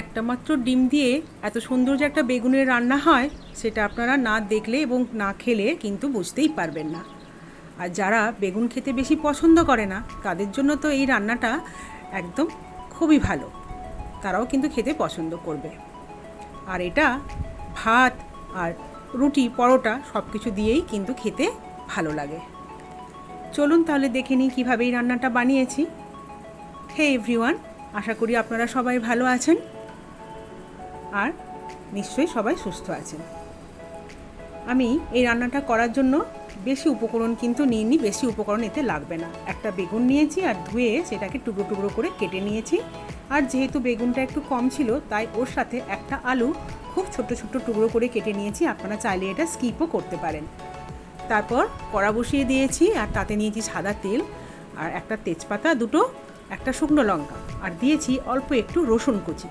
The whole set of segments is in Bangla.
একটা মাত্র ডিম দিয়ে এত সুন্দর যে একটা বেগুনের রান্না হয়, সেটা আপনারা না দেখলে এবং না খেলে কিন্তু বুঝতেই পারবেন না। আর যারা বেগুন খেতে বেশি পছন্দ করে না, তাদের জন্য তো এই রান্নাটা একদম খুবই ভালো। তারাও কিন্তু খেতে পছন্দ করবে। আর এটা ভাত আর রুটি, পরোটা সব কিছু দিয়েই কিন্তু খেতে ভালো লাগে। চলুন তাহলে দেখে নিই কীভাবে এই রান্নাটা বানিয়েছি। হে এভরিওয়ান, আশা করি আপনারা সবাই ভালো আছেন। আর নিশ্চয়ই সবাই সুস্থ আছেন। আমি এই রান্নাটা করার জন্য বেশি উপকরণ কিন্তু নিইনি, বেশি উপকরণ এতে লাগবে না। একটা বেগুন নিয়েছি আর ধুয়ে সেটাকে টুকরো টুকরো করে কেটে নিয়েছি। আর যেহেতু বেগুনটা একটু কম ছিল, তাই ওর সাথে একটা আলু খুব ছোট ছোট টুকরো করে কেটে নিয়েছি। আপনারা চাইলে এটা স্কিপও করতে পারেন। তারপর কড়া বসিয়ে দিয়েছি আর তাতে নিয়েছি সাদা তেল আর একটা তেজপাতা, দুটো একটা শুকনো লঙ্কা। আর দিয়েছি অল্প একটু রসুন কুচি।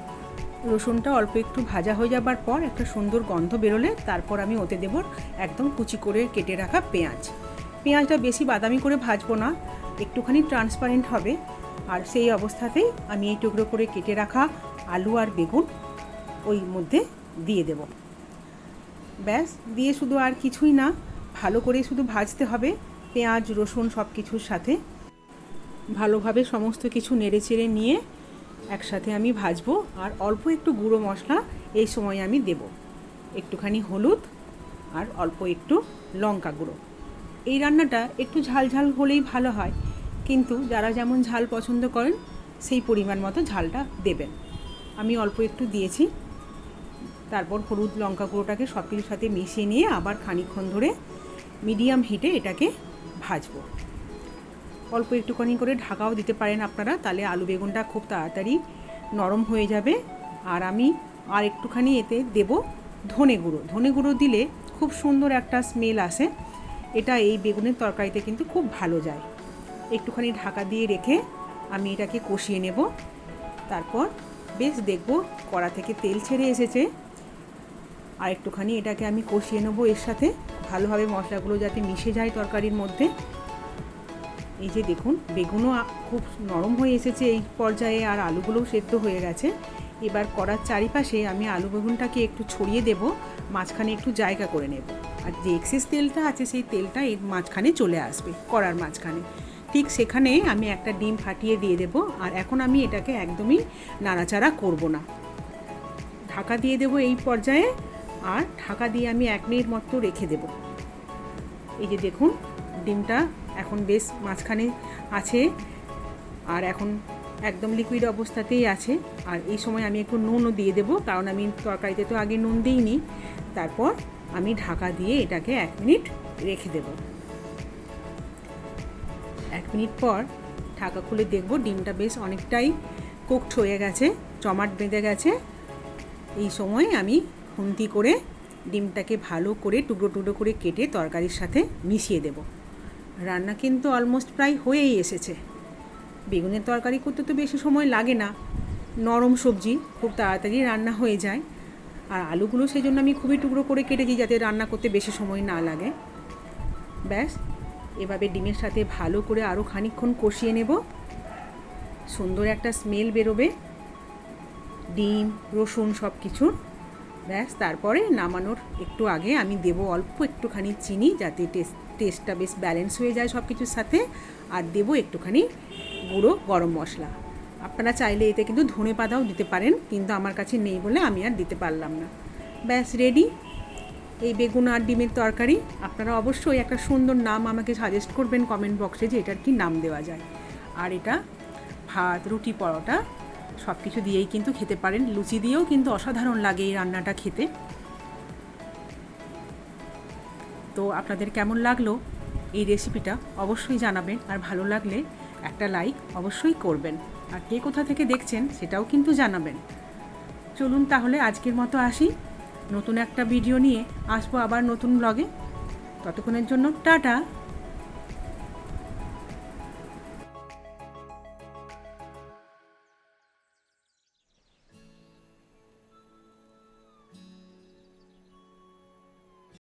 রসুনটা অল্প একটু ভাজা হয়ে যাবার পর একটা সুন্দর গন্ধ বেরোলে তারপর আমি ওতে দেব একদম কুচি করে কেটে রাখা পেঁয়াজ। পেঁয়াজটা বেশি বাদামি করে ভাজবো না, একটুখানি ট্রান্সপারেন্ট হবে। আর সেই অবস্থাতেই আমি এই টুকরো করে কেটে রাখা আলু আর বেগুন ওই মধ্যে দিয়ে দেব। ব্যাস, দিয়ে শুধু আর কিছুই না, ভালো করে শুধু ভাজতে হবে। পেঁয়াজ, রসুন সব কিছুর সাথে ভালোভাবে সমস্ত কিছু নেড়ে চেড়ে নিয়ে একসাথে আমি ভাজবো আর অল্প একটু গুঁড়ো মশলা এই সময় আমি দেব। একটুখানি হলুদ আর অল্প একটু লঙ্কা গুঁড়ো। এই রান্নাটা একটু ঝাল ঝাল হলেই ভালো হয়, কিন্তু যারা যেমন ঝাল পছন্দ করেন, সেই পরিমাণ মতো ঝালটা দেবেন। আমি অল্প একটু দিয়েছি। তারপর হলুদ লঙ্কা গুঁড়োটাকে সব সাথে মিশিয়ে নিয়ে আবার খানিকক্ষণ ধরে মিডিয়াম হিটে এটাকে ভাজবো। অল্প একটুখানি করে ঢাকাও দিতে পারেন আপনারা, তাহলে আলু বেগুনটা খুব তাড়াতাড়ি নরম হয়ে যাবে। আর আমি আর একটুখানি এতে দেব ধনে গুঁড়ো। ধনে গুঁড়ো দিলে খুব সুন্দর একটা স্মেল আসে। এটা এই বেগুনের তরকারিতে কিন্তু খুব ভালো যায়। একটুখানি ঢাকা দিয়ে রেখে আমি এটাকে কষিয়ে নেব। তারপর বেশ দেখব কড়া থেকে তেল ছেড়ে এসেছে। আর একটুখানি এটাকে আমি কষিয়ে নেব এর সাথে। ভালোভাবে মশলাগুলো যাতে মিশে যায় তরকারির মধ্যে। এই যে দেখুন, বেগুনও খুব নরম হয়ে এসেছে এই পর্যায়ে আর আলুগুলোও সেদ্ধ হয়ে গেছে। এবার কড়ার চারিপাশে আমি আলু বেগুনটাকে একটু ছড়িয়ে দেব, মাঝখানে একটু জায়গা করে নেব। আর যে এক্সেস তেলটা আছে সেই তেলটা এর মাঝখানে চলে আসবে কড়ার মাঝখানে। ঠিক সেখানে আমি একটা ডিম ফাটিয়ে দিয়ে দেব আর এখন আমি এটাকে একদমই নাড়াচাড়া করব না। ঢাকা দিয়ে দেব এই পর্যায়ে আর ঢাকা দিয়ে আমি এক মিনিট মতো রেখে দেব। এই যে দেখুন ডিমটা এখন বেশ মাঝখানে আছে আর এখন একদম লিকুইড অবস্থাতেই আছে। আর এই সময় আমি একটু নুনও দিয়ে দেবো, কারণ আমি তরকারিতে তো আগে নুন দিইনি। তারপর আমি ঢাকা দিয়ে এটাকে এক মিনিট রেখে দেব। এক মিনিট পর ঢাকা খুলে দেখব ডিমটা বেশ অনেকটাই কুকড হয়ে গেছে, জমাট বেঁধে গেছে। এই সময় আমি খুন্তি করে ডিমটাকে ভালো করে টুকরো টুকরো করে কেটে তরকারির সাথে মিশিয়ে দেব। রান্না কিন্তু অলমোস্ট প্রায় হয়েই এসেছে। বেগুনের তরকারি করতে তো বেশি সময় লাগে না। নরম সবজি, খুব তাড়াতাড়ি রান্না হয়ে যায়। আর আলুগুলো সেই জন্য আমি খুবই টুকরো করে কেটেছি যাতে রান্না করতে বেশি সময় না লাগে। ব্যাস, এভাবে ডিমের সাথে ভালো করে আরও খানিকক্ষণ কষিয়ে নেব। সুন্দর একটা স্মেল বেরোবে। ডিম, রসুন সব কিছুর ব্যাস, তারপরে নামানোর একটু আগে আমি দেব অল্প একটুখানি চিনি যাতে টেস্ট, টেস্টটা বেশ ব্যালেন্স হয়ে যায় সব কিছুর সাথে। আর দেব একটুখানি গুঁড়ো গরম মশলা। আপনারা চাইলে এতে কিন্তু ধনে পাতাও দিতে পারেন, কিন্তু আমার কাছে নেই বলে আমি আর দিতে পারলাম না। ব্যাস রেডি এই বেগুন আর ডিমের তরকারি। আপনারা অবশ্যই একটা সুন্দর নাম আমাকে সাজেস্ট করবেন কমেন্ট বক্সে যে এটার কি নাম দেওয়া যায়। আর এটা ভাত, রুটি, পরোটা সব কিছু দিয়েই কিন্তু খেতে পারেন। লুচি দিয়েও কিন্তু অসাধারণ লাগে এই রান্নাটা খেতে। তো আপনাদের কেমন লাগল এই রেসিপিটা অবশ্যই জানাবেন, আর ভালো লাগলে একটা লাইক অবশ্যই করবেন। আর কে কোথা থেকে দেখছেন সেটাও কিন্তু জানাবেন। চলুন তাহলে আজকের মতো আসি। নতুন একটা ভিডিও নিয়ে আসব আবার নতুন ব্লগে ততক্ষণের জন্য টাটা।